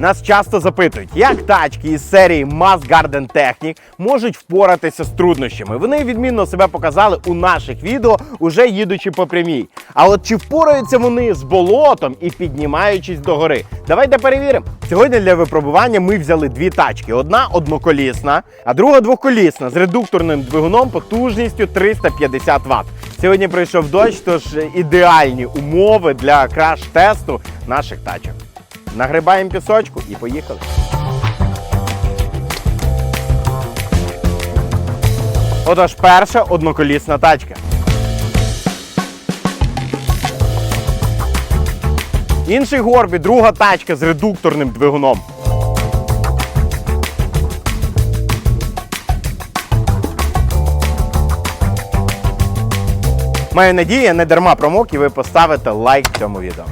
Нас часто запитують, як тачки із серії Mass Garden Technic можуть впоратися з труднощами. Вони відмінно себе показали у наших відео, уже їдучи по прямій. А от чи впораються вони з болотом і піднімаючись до гори? Давайте перевіримо. Сьогодні для випробування ми взяли дві тачки: одна одноколісна, а друга двоколісна з редукторним двигуном потужністю 350 Вт. Сьогодні прийшов дощ, тож ідеальні умови для краш-тесту наших тачок. Нагрибаємо пісочку і поїхали. Отож, перша одноколісна тачка. Інший горбі, друга тачка з редукторним двигуном. Маю надію, не дарма промок і ви поставите лайк цьому відео.